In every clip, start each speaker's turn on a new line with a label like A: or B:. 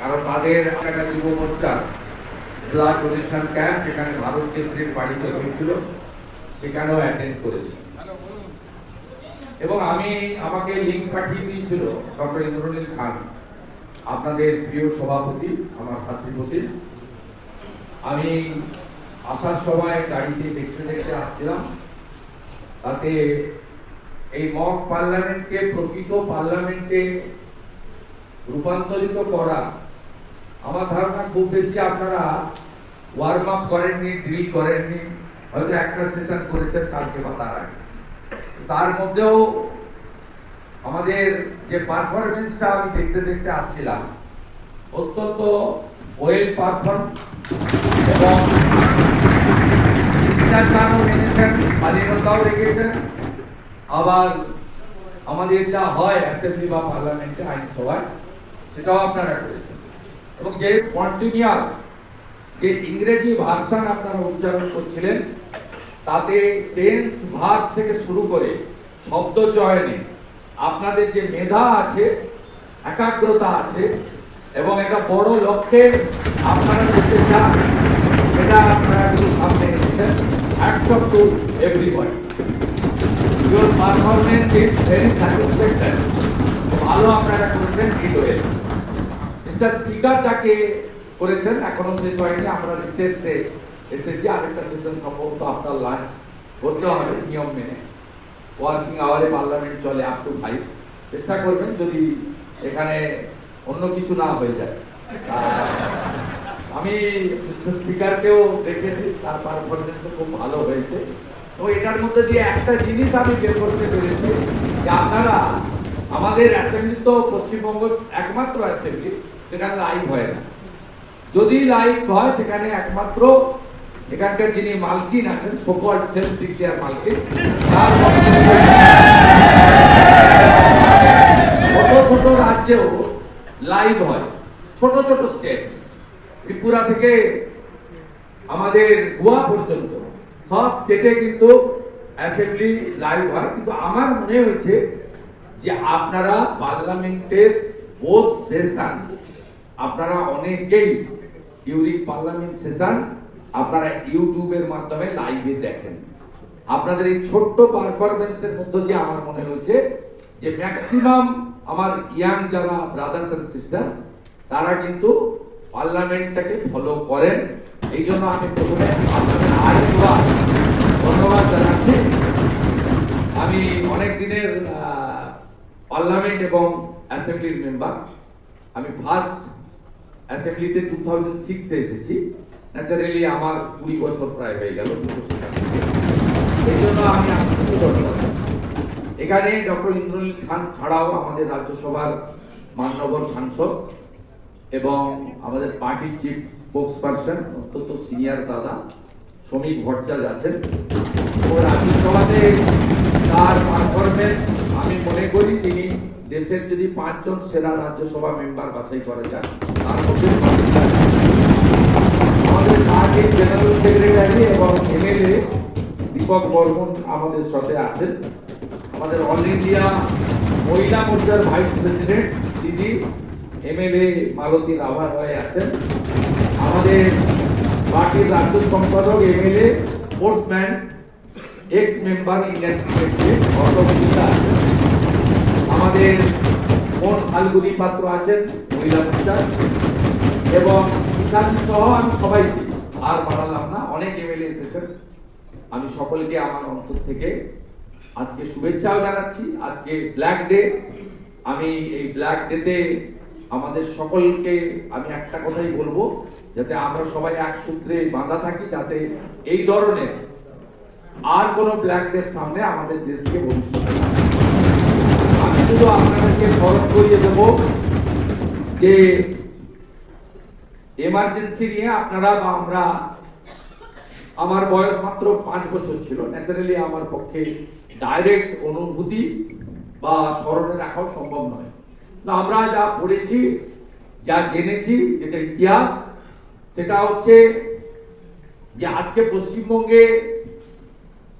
A: কারণ তাদের একটা যুব মোর্চার ব্লাড ডোনেশন ক্যাম্প, যেখানে ভারত কেশরীর বাড়িতে হয়েছিল, সেখানেও অ্যাটেন্ড করেছি। এবং আমি, আমাকে লিঙ্ক পাঠিয়ে দিয়েছিল ডক্টর ইন্দ্রনীল খান, আপনাদের প্রিয় সভাপতি, আমার ভাতৃপতি আমি আসার সময় গাড়িতে দেখতে দেখতে আসছিলাম, তাতে এই মক পার্লামেন্টকে প্রকৃত পার্লামেন্টে রূপান্তরিত করা আমার ধারণা খুব বেশি আপনারা ওয়ার্ম আপ করেননি ড্রিল করেননি, হয়তো একটা সেশন করেছেন কালকে বা তার আগে। তার মধ্যেও আমাদের যে পারফরমেন্সটা আমি দেখতে দেখতে আসছিলাম, অত্যন্ত ওয়েল পারফর্ম এবং রেখেছেন আবার আমাদের যা হয় অ্যাসেম্বলি বা পার্লামেন্টে আইনসভায়, সেটাও আপনারা করেছেন। এবং যে স্পন্টিনিয়াস যে ইংরেজি ভার্সন আপনারা উচ্চারণ করছিলেন, তাতে টেন্স ভাগ থেকে শুরু করে শব্দ চয়নে আপনাদের যে মেধা আছে, একাগ্রতা আছে, এবং একটা বড় লক্ষ্যে আপনারা করতে চান, সেটা আপনারা একটু সামনে এসেছেন hats to everybody your performance is very satisfactory ভালো আপনারা করেছেন হিট ওয়েল মিস্টার স্পিকার যাকে করেছেন, এখনও শেষ হয়নি। আমরা রিসের্চে এসেছি, আরেকটা সেশন সম্ভবত আপনার লাঞ্চ করতে হবে, নিয়ম মেনে। ওয়ার্কিং আওয়ারে পার্লামেন্ট চলে আপ টু ফাইভ চেষ্টা করবেন যদি এখানে অন্য কিছু না হয়ে যায়। আমি স্পিকারকেও দেখেছি, তার পারফরমেন্স খুব ভালো হয়েছে। তো এটার মধ্যে দিয়ে একটা জিনিস আমি বের করতে পেরেছি, যে আপনারা আমাদের অ্যাসেম্বলি তো পশ্চিমবঙ্গ একমাত্র অ্যাসেম্বলি যেখানে লাইভ হয় না। যদি লাইভ হয়, সেখানে একমাত্র এখানকার যিনি মালকিন আছেন সোকল সেলফ ডিক্লেয়ার মালকিন ছোট ছোট রাজ্যেও লাইভ হয়। ছোট ছোট স্টেট ত্রিপুরা থেকে আমাদের গোয়া পর্যন্ত, সব স্টেটে কিন্তু অ্যাসেম্বলি লাইভ হয়। কিন্তু আমার মনে হয়েছে যে আপনারা পার্লামেন্টের বোধ সেশন আপনারা অনেকেই ইউরিক পার্লামেন্ট সেশন আপনারা ইউটিউবের মাধ্যমে লাইভে দেখেন। আপনাদের এই ছোট্ট পারফরমেন্সের মধ্য দিয়ে আমার মনে হয়েছে যে ম্যাক্সিমাম আমার ইয়াং যারা ব্রাদার্স এন্ড সিস্টার্স তারা কিন্তু পার্লামেন্টটাকে ফলো করেন। এই জন্য আমি প্রথমে আপনাদের আরেকবার ধন্যবাদ জানাচ্ছি। আমি অনেক দিনের পার্লামেন্ট এবং অ্যাসেম্বলির মেম্বার আমি ফার্স্ট অ্যাসেম্বলিতে টু থাউজেন্ড সিক্সে এসেছি। ন্যাচারালি আমার কুড়ি বছর প্রায় হয়ে গেল দুটো এই জন্য আমি। এখানে ডক্টর ইন্দ্রনীল খান ছাড়াও আমাদের রাজ্যসভার মান্যবর সাংসদ এবং আমাদের পার্টির চিফ স্পোক্স পার্সন অত্যন্ত সিনিয়র দাদা শ্রমিক ভট্টাচার্য আছেন। ও রাজ্যসভাতে তার পারফরমেন্স আমি মনে করি তিনি দেশের যদি পাঁচজন সেরা রাজ্যসভা মেম্বার বাছাই করা যায় তার মধ্যে আমাদের পার্টির জেনারেল সেক্রেটারি এবং এমএলএ দীপক বর্মন আমাদের সাথে আছেন। আমাদের অল ইন্ডিয়া মহিলা মোর্চার ভাইস প্রেসিডেন্ট দিদি এমএলএ মালতী রাভা রয় আছেন। আমাদের পার্টির রাজ্য সম্পাদক MLA sportsman ex member Indian cricket আছেন আমাদের কোন ফাল্গুনি পাত্র আছেন মহিলা মোর্চার এবং শিক্ষার্থী সহ আমি সবাইকে। আর বাড়ালাম না, অনেক এমএলএ এসেছেন। আমি সকলকে আমার অন্তর থেকে আজকে শুভেচ্ছাও জানাচ্ছি। আজকে ব্ল্যাক ডে আমি এই ব্ল্যাক ডেতে আমাদের সকলকে আমি একটা কথাই বলব, যাতে আমরা সবাই এক সূত্রে বাঁধা থাকি, যাতে এই ধরনের আর কোন ব্ল্যাক ডে সামনে আমাদের দেশকে ভবিষ্যতে। আমি শুধু আপনাদেরকে স্মরণ করিয়ে দেব যে এমার্জেন্সি নিয়ে আপনারা বা আমরা, আমার বয়স মাত্র পাঁচ বছর ছিল। ন্যাচারালি আমার পক্ষে ডাইরেক্ট অনুভূতি বা স্মরণে রাখাও সম্ভব নয়। আমরা যা পড়েছি, যা জেনেছি, যেটা ইতিহাস, সেটা হচ্ছে যে আজকে পশ্চিমবঙ্গে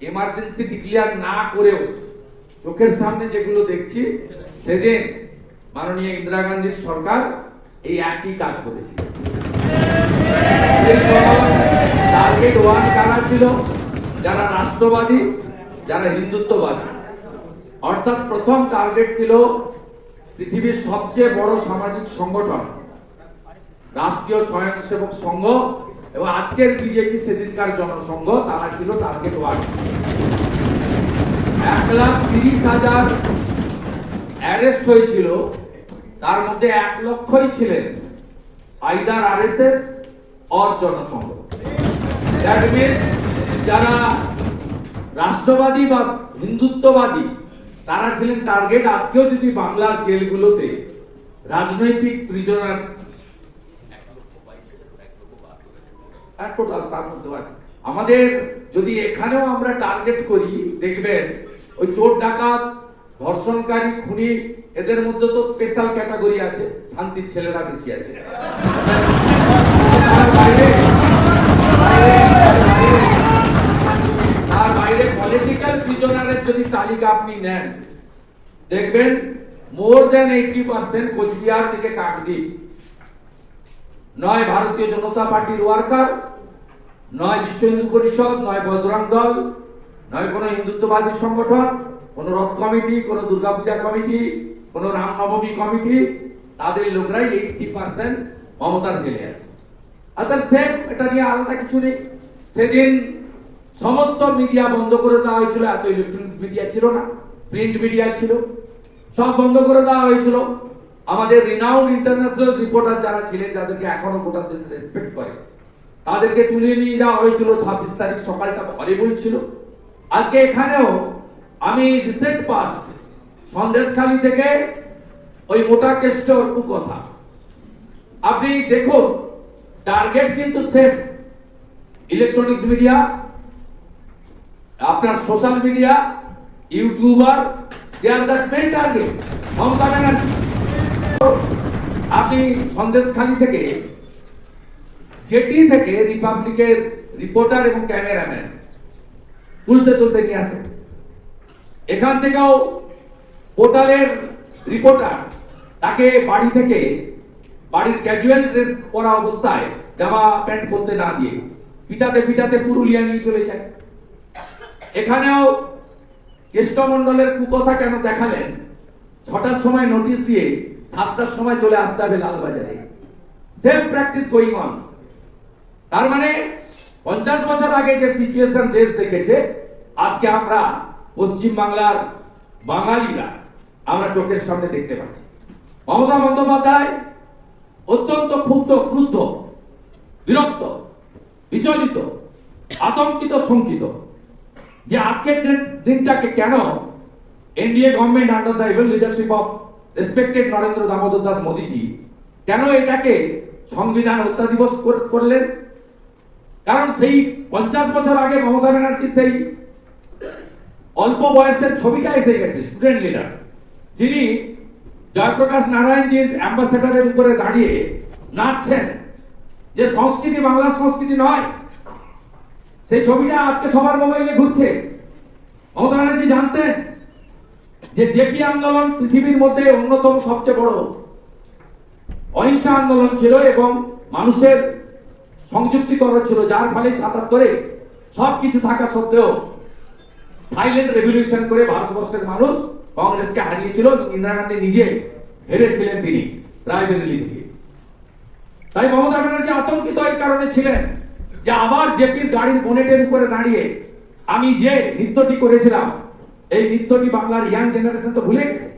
A: এমার্জেন্সি ডিক্লেয়ার না করেও চোখের সামনে যেগুলো দেখছি, সেদিন মাননীয় ইন্দিরা গান্ধীর সরকার এই একই কাজ করেছিল। টার্গেট ওয়ান কারা ছিল? যারা রাষ্ট্রবাদী, যারা হিন্দুত্ববাদী। অর্থাৎ প্রথম টার্গেট ছিল পৃথিবীর সবচেয়ে বড় সামাজিক সংগঠন, রাষ্ট্রীয় স্বয়ংসেবক সংঘ, এবং আজকের বিজেপি সেদিনকার জনসংঘ, তারা ছিল টার্গেট ওয়ান এক লাখ তিরিশ হাজার অ্যারেস্ট হয়েছিল, তার মধ্যে এক লক্ষই ছিলেন either RSS or Jan Sangh. That means যারা রাষ্ট্রবাদী বা হিন্দুত্ববাদী, তারা ছিলেন টার্গেট আজকেও যদি বাংলার জেলগুলোতে রাজনৈতিক প্রিজনার আমাদের যদি এখানেও আমরা টার্গেট করি, দেখবেন ওই চোর ডাকাত, ধর্ষণকারী, খুনি, এদের মধ্যে তো স্পেশাল ক্যাটাগরি আছে। শান্তির ছেলেরা বেশি আছে। বাইরে- বাইরে পলিটিক্যাল প্রিজনারের যদি তালিকা আপনি নেন, দেখবেন মোর দেন এইটি পার্সেন্ট কোচবিহার থেকে কাকদ্বীপ। নয় ভারতীয় জনতা পার্টির ওয়ার্কার নয় বিশ্ব হিন্দু পরিষদ, নয় বজরং দল নয় কোনো হিন্দুত্ববাদী সংগঠন, কোনো রথ কমিটি, কোনো দুর্গাপূজা কমিটি, কোনো রামনবমী কমিটি, তাদের লোকরাই এইটি পার্সেন্ট মমতার জেলে আছে। অর্থাৎ সেম এটা নিয়ে আলাদা কিছু নেই। সেদিন সমস্ত মিডিয়া বন্ধ করে দেওয়া হয়েছিল, এত ইলেকট্রনিক্স মিডিয়া ছিল না প্রিন্ট মিডিয়া ছিল, সব বন্ধ করে দেওয়া হয়েছিল। আমাদের রিনাউন্ড ইন্টারন্যাশনাল রিপোর্টার যারা ছিলেন, যাদেরকে এখনও গোটা দেশ রেসপেক্ট করে, তাদেরকে তুলে নিয়ে যাওয়া হয়েছিল ছাব্বিশ তারিখ সকালটা হরিবল ছিল। আজকে এখানেও আমি রিসেন্ট পাস্ট সন্দেশখালী থেকে ওই মোটা কেষ্ট অল্প কথা আপনি দেখুন টার্গেট কিন্তু সেম ইলেকট্রনিক্স মিডিয়া আপনার social media YouTuber they are the main target Mamata Banerjee. আপনি সন্দেশখালী থেকে, জেটি থেকে রিপাবলিকের রিপোর্টার এবং ক্যামেরাম্যান তুলতে তুলতে নিয়ে আসে এখান থেকেও পোর্টালের রিপোর্টার তাকে বাড়ি থেকে বাড়ির ক্যাজুয়াল ড্রেস পরা অবস্থায় জামা প্যান্ট পরতে না দিয়ে পিটাতে পিটাতে পুরুলিয়া নিয়ে চলে যায়। এখানেও কেষ্টমন্ডলের কুকথা কেন দেখালেন? ছটার সময় নোটিশ দিয়ে সাতটার সময় চলে আসতে হবে লালবাজারে। সেম প্র্যাকটিস গোয়িং অন তার মানে পঞ্চাশ বছর আগে যে সিচুয়েশন দেশ দেখেছে, আজকে আমরা পশ্চিম বাংলার বাঙালিরা আমরা চোখের সামনে দেখতে পাচ্ছি। মমতা বন্দ্যোপাধ্যায় অত্যন্ত ক্ষুব্ধ, ক্রুদ্ধ, বিরক্ত, বিচলিত, আতঙ্কিত, শঙ্কিত যে আজকের দিনটাকে কেন NDA government under the evil leadership of respected Narendra Damodar Das Modiji, কেন এটাকে সংবিধান হত্যা দিবস কর- করলেন? কারণ সেই পঞ্চাশ বছর আগে মমতা ব্যানার্জি সেই অল্প বয়সের ছবিটা এসে গেছে স্টুডেন্ট লিডার যিনি জয়প্রকাশ নারায়ণজির অ্যাম্বাসেডারের উপরে দাঁড়িয়ে নাচছেন। যে সংস্কৃতি, বাংলা সংস্কৃতি নয়, সেই ছবিটা আজকে সবার মোবাইলে ঘুরছে। মমতা ব্যানার্জি জানতেন যে জেপি আন্দোলন পৃথিবীর মধ্যে অন্যতম সবচেয়ে বড়। অহিংসা আন্দোলন ছিল এবং মানুষের সংযুক্তিকরণ ছিল, যার ফলে সাতাত্তরে সব কিছু থাকা সত্ত্বেও সাইলেন্ট রেভলিউশন করে ভারতবর্ষের মানুষ কংগ্রেসকে হারিয়েছিল ইন্দিরা গান্ধী নিজে হেরেছিলেন তিনি রায়বেরেলি থেকে। তাই মমতা ব্যানার্জি আতঙ্কিত এই কারণে ছিলেন যে আবার জেপির গাড়ির বোনেটের উপরে দাঁড়িয়ে আমি যে নৃত্যটি করেছিলাম, এই নৃত্যটি বাংলার ইয়াং জেনারেশন তো ভুলে গেছে।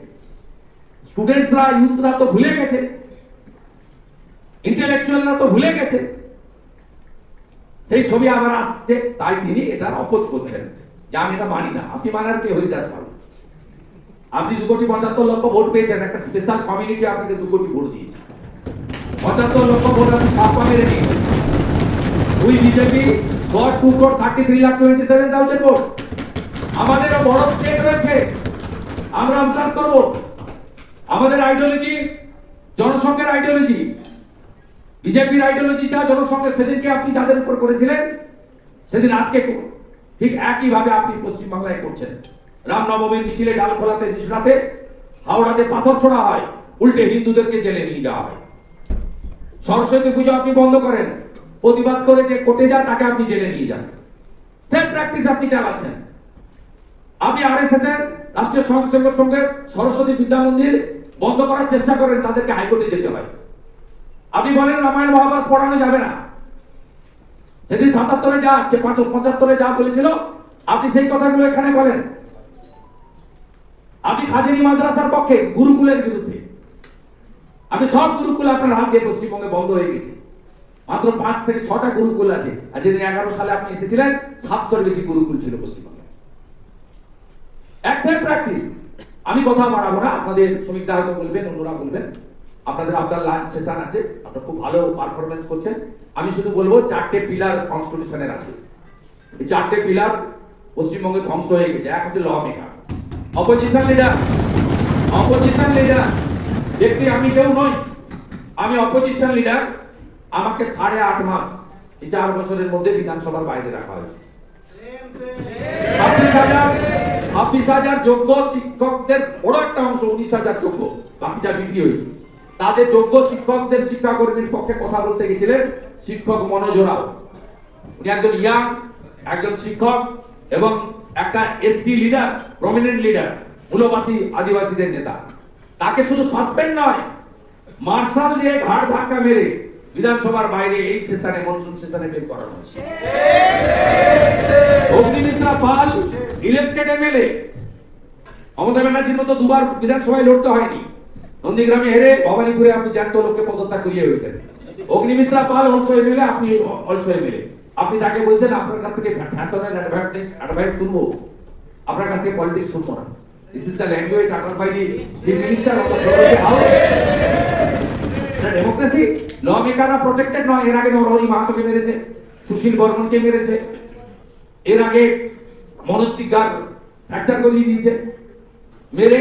A: স্টুডেন্টসরা ইউথরা তো ভুলে গেছে। ইন্টেলেকচুয়ালরা তো ভুলে গেছে। সেই ছবি আবার আসছে, তাই তিনি এটার অপোজ করছেন। যে আমি এটা মানি না। আপনি মানার কে হরিদাস বাবু? আপনি দু কোটি পঁচাত্তর লক্ষ ভোট পেয়েছেন। একটা স্পেশাল কমিউনিটি আপনাকে দু কোটি ভোট দিয়েছে। পঁচাত্তর লক্ষ ভোট আপনি ছাপ্পা মেরে নিয়েছেন BJP got two thirty three lakh twenty seven thousand vote আমাদেরও বড় স্টেট রয়েছে। আমরা অবজার্ভ করব। আমাদের আইডিওলজি জনসংঘের আইডিওলজি বিজেপির আইডিওলজি যা জনসংঘের সেদিনকে আপনি যাদের উপর করেছিলেন, সেদিন আজকে ঠিক একই ভাবে আপনি পশ্চিমবাংলায় করছেন। রামনবমীর মিছিলে ডাল খোলাতে নিশরাতে হাওড়াতে পাথর ছোড়া হয়, উল্টে হিন্দুদেরকে জেলে নিয়ে যাওয়া হয়। সরস্বতী পুজো আপনি বন্ধ করেন, প্রতিবাদ করে যে কোর্টে যায় তাকে আপনি জেলে নিয়ে যান। সেম প্র্যাকটিস আপনি চালাচ্ছেন। আপনি আর এস এস এর, রাষ্ট্রীয় স্বয়ংসেবক সংঘের সরস্বতী বিদ্যা মন্দির বন্ধ করার চেষ্টা করেন, তাদেরকে হাইকোর্টে যেতে হয়। আপনি বলেন রামায়ণ মহাভারত পড়ানো যাবে না। সেদিন সাতাত্তরে যা আছে পাঁচ পঁচাত্তরে যা বলেছিল, আপনি সেই কথাগুলো এখানে বলেন। আপনি খাজেরি মাদ্রাসার পক্ষে গুরুকুলের বিরুদ্ধে। আপনি সব গুরুকুল আপনার হাত দিয়ে পশ্চিমবঙ্গে বন্ধ হয়ে গেছে। মাত্র পাঁচ থেকে ছটা গুরুকুল আছে। আর যেদিন এগারো সালে আপনি এসেছিলেন, সাতশোর বেশি গুরুকুল ছিল পশ্চিমবঙ্গে। অ্যাকসেপ্ট প্র্যাকটিস আমি কথা বাড়াবো না, আপনাদের শ্রমিকরা হয়তো বলবেন, অন্যরা বলবেন। আপনাদের, আপনার লাঞ্চ সেশন আছে, আপনারা খুব ভালো পারফরমেন্স করছেন। আমি শুধু বলব, চারটে পিলার কনস্টিটিউশনের আছে। এই চারটে পিলার পশ্চিমবঙ্গে ধ্বংস হয়ে গেছে, এক হচ্ছে lawmaker opposition leader opposition leader দেখতে আমি কেউ নই। আমি অপোজিশন লিডার আমাকে সাড়ে আট মাস, এই চার বছরের মধ্যে বিধানসভার বাইরে রাখা হয়েছে। ছাব্বিশ হাজার যোগ্য শিক্ষকদের বড় একটা অংশ, উনিশ হাজার যোগ্য, বাকিটা বিক্রি হয়েছে। তাদের যোগ্য শিক্ষকদের শিক্ষাকর্মীর পক্ষে কথা বলতে গেছিলেন শিক্ষক মনোজ রাও। উনি একজন ইয়াং, একজন শিক্ষক এবং একটা এসটি লিডার প্রমিনেন্ট লিডার মূলবাসী, আদিবাসীদের নেতা। তাকে শুধু সাসপেন্ড নয় মার্শাল দিয়ে ঘাট ধাক্কা মেরে বিধানসভার বাইরে এই সেশনে মনসুন সেশনে বের করানো হয়েছে। অগ্নিমিত্রা পাল ইলেক্টেড এমএলএ মমতা ব্যানার্জির মতো দুবার বিধানসভায় লড়তে হয়নি। নন্দীগ্রামে হেরে ভবানীপুরে আপনি জ্যান্ত লোককে পদত্যাগ করিয়ে হয়েছেন। অগ্নিমিত্রা পাল অলসো এমএলএ আপনি অলসো এমএলএ আপনি তাকে বলছেন, আপনার কাছ থেকে ফ্যাশনের অ্যাডভাইস অ্যাডভাইস শুনব। আপনার কাছ থেকে পলিটিক্স শুনব না। This is the language uttered by the minister democracy law মেকাররা protected নয় এর আগে নরহরি মাহাতোকে মেরেছে, সুশীল বর্মনকে মেরেছে। এর আগে মনোজ টিকার ফ্র্যাকচার করিয়ে দিয়েছে। মেরে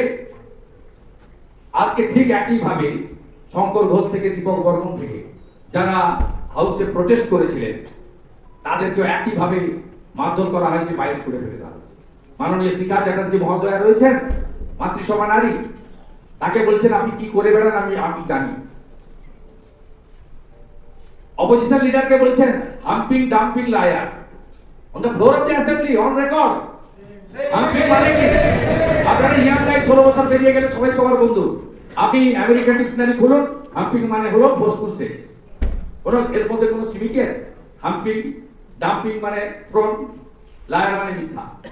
A: আজকে ঠিক একই ভাবে শঙ্কর ঘোষ থেকে দীপক বর্মন থেকে যারা হাউসে প্রোটেস্ট করেছিলেন, তাদেরকেও একই ভাবে মারধর করা হয়েছে, বাইরে ছুড়ে ফেলে দেওয়া হয়েছে। মাননীয় শিখা চ্যাটার্জি মহোদয়া রয়েছেন, মাতৃসভা নারী। তাকে বলছেন, আপনি কি করে বেড়ান? আমি আমি জানি। অপোজিশন লিডারকে বলছেন humping dumping liar on the floor of the assembly on record মানে মানে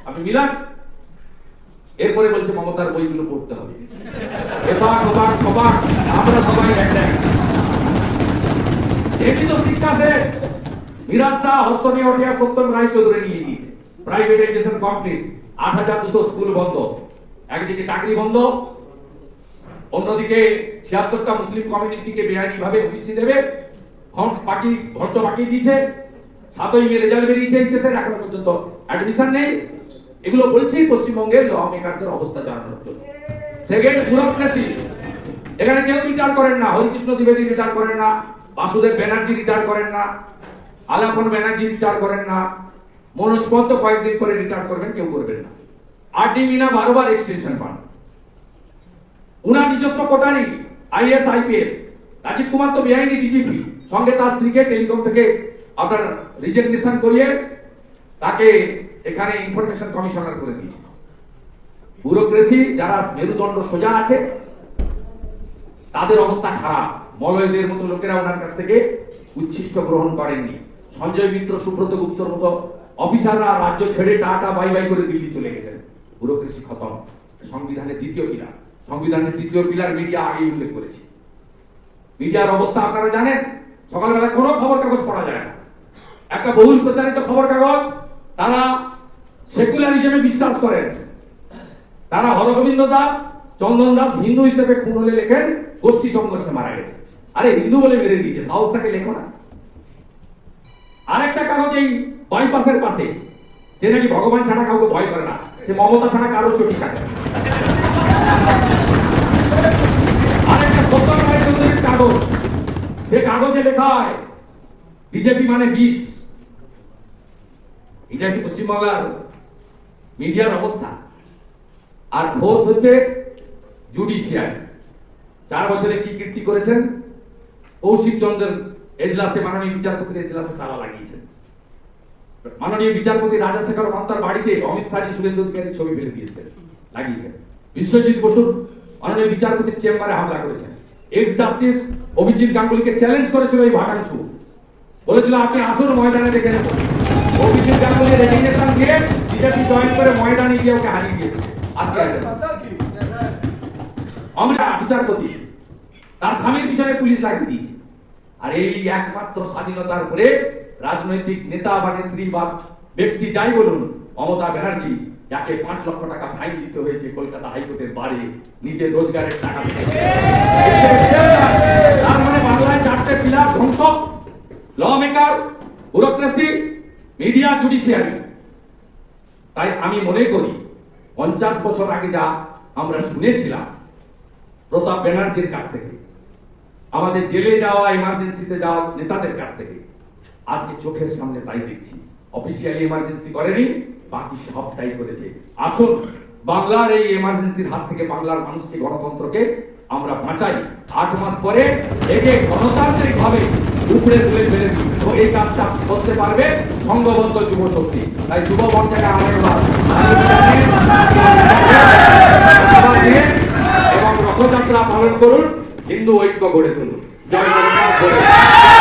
A: মানে এরপরে বলছে মমতার বইগুলো পড়তে হবে। এবার সবাই এটি তো শিক্ষা মিরাজ সত্যম রায় চৌধুরী নিয়ে নিয়েছে প্রাইভেটাইজেশন কমপ্লিট আট হাজার দুশো স্কুল বন্ধ। একদিকে চাকরি বন্ধ, অন্যদিকে ছিয়াত্তরটা মুসলিম কমিউনিটিকে বেআইনি ভাবে ওবিসি দেবে বাকি ঘন্ট বাকি দিয়েছে, সাতই মে রেজাল্ট বেরিয়েছে এইচএস এর এখনও পর্যন্ত অ্যাডমিশন নেই। এগুলো বলছি পশ্চিমবঙ্গের ল মেকারদের অবস্থা জানানোর জন্য। সেকেন্ড ব্যুরোক্রেসি এখানে কেউ রিটায়ার করেন না, হরিকৃষ্ণ দ্বিবেদী রিটায়ার করেন না, বাসুদেব ব্যানার্জি রিটায়ার করেন না, আলাপন ব্যানার্জি রিটায়ার করেন না মনোজ পন্ত কয়েকদিন পরে রিটার্ন করবেন, কেউ করবেন না। আর ডি মিনা বারবার এক্সটেনশন পান। উনার নিজস্ব coterie IS, IPS. Rajiv Kumar তো বেআইনি ডিজিপি সঙ্গে তার স্ত্রীকে টেলিকম থেকে আপনার রিজেকশন করিয়ে তাকে এখানে ইনফরমেশন কমিশনার করে দিয়েছে। ব্যুরোক্রেসি যারা মেরুদণ্ড সোজা আছে, তাদের অবস্থা খারাপ। মলয়দের মতো লোকেরা ওনার কাছ থেকে উচ্ছিষ্ট গ্রহণ করেননি। সঞ্জয় মিত্র, সুব্রত গুপ্তর মতো অফিসাররা রাজ্য ছেড়ে টাটা, বাই বাই করে দিল্লি চলে গেছেন। ব্যুরোক্রেসি খতম। সংবিধানের দ্বিতীয় পিলার। সংবিধানের তৃতীয় পিলার মিডিয়া আগেই উল্লেখ করেছি। মিডিয়ার অবস্থা আপনারা জানেন? সকালবেলা কোনো খবর কাগজ পড়া যায় না। একটা বহুল প্রচারিত খবর কাগজ তারা সেকুলারিজমে বিশ্বাস করেন। তারা হরগোবিন্দ দাস, চন্দন দাস হিন্দু হিসেবে খুন হলে লেখেন, গোষ্ঠী সংঘর্ষে মারা গেছে। আরে হিন্দু বলে মেরে দিয়েছে, সাহস তাকে লেখো না। আরেকটা কাগজ এই বাইপাসের পাশে। যে নাকি ভগবান ছাড়া কাউকে ভয় করে না, সে মমতা ছাড়া কারও চটি কাটে যে কাগজে লেখা হয়, বিজেপি মানে বিষ। এটা হচ্ছে পশ্চিমবাংলার মিডিয়ার অবস্থা। আর ফোর্থ হচ্ছে জুডিশিয়ারি চার বছরে কি কীর্তি করেছেন? কৌশিক চন্দ্রের এজলাসে, মাননীয় বিচারপতির এজলাসে তালা লাগিয়েছেন। মাননীয় বিচারপতি রাজাশেখর মমতার বাড়িতে অমিত শাহজি সুরেন্দ্র অধিকারীর ছবি ফেলে দিয়েছেন লাগিয়েছেন। বিশ্বজিৎ বসুর মাননীয় বিচারপতির চেম্বারে হামলা করেছেন। এক্স জাস্টিস অভিজিৎ গাঙ্গুলিকে চ্যালেঞ্জ করেছিল এই ভাটাংশু বলেছিল, আপনি আসুন, ময়দানে দেখে নেব। অভিজিৎ গাঙ্গুলি রেজিগনেশন দিয়ে বিজেপি জয়েন করে ময়দানে গিয়ে ওকে হারিয়ে দিয়েছে। আজকে আমরা বিচারপতি, তার স্বামীর পিছনে পুলিশ লাগিয়ে দিয়েছে। আর এই একমাত্র স্বাধীনতার উপরে রাজনৈতিক নেতা বা নেত্রী বা ব্যক্তি যাই বলুন, মমতা ব্যানার্জি, যাকে পাঁচ লক্ষ টাকা ফাইন দিতে হয়েছে কলকাতা হাইকোর্টের বারে, নিজের রোজগারের টাকা তার মানে বাংলায় চারটে পিলার ধ্বংস। Lawmaker bureaucracy media judiciary তাই আমি মনে করি, পঞ্চাশ বছর আগে যা আমরা শুনেছিলাম, প্রতাপ ব্যানার্জির কাছ থেকে, আমাদের জেলে যাওয়া ইমার্জেন্সিতে যাওয়া নেতাদের কাছ থেকে আজকে চোখের সামনে তাই দেখছি অফিসিয়ালি এমার্জেন্সি করেনি, বাকি সবটাই করেছে। আসুন, বাংলার এই এমার্জেন্সির হাত থেকে বাংলার মানুষকে, গণতন্ত্রকে আমরা বাঁচাই। আট মাস পরে একে গণতান্ত্রিক ভাবে উপরে তুলে ফেলে তো এই কাজটা করতে পারবে সংঘবদ্ধ যুব শক্তি। তাই যুব মঞ্চকে আরেকবার এবং রথযাত্রা পালন করুন, হিন্দু ঐক্য গড়ে তুলুন। জয়।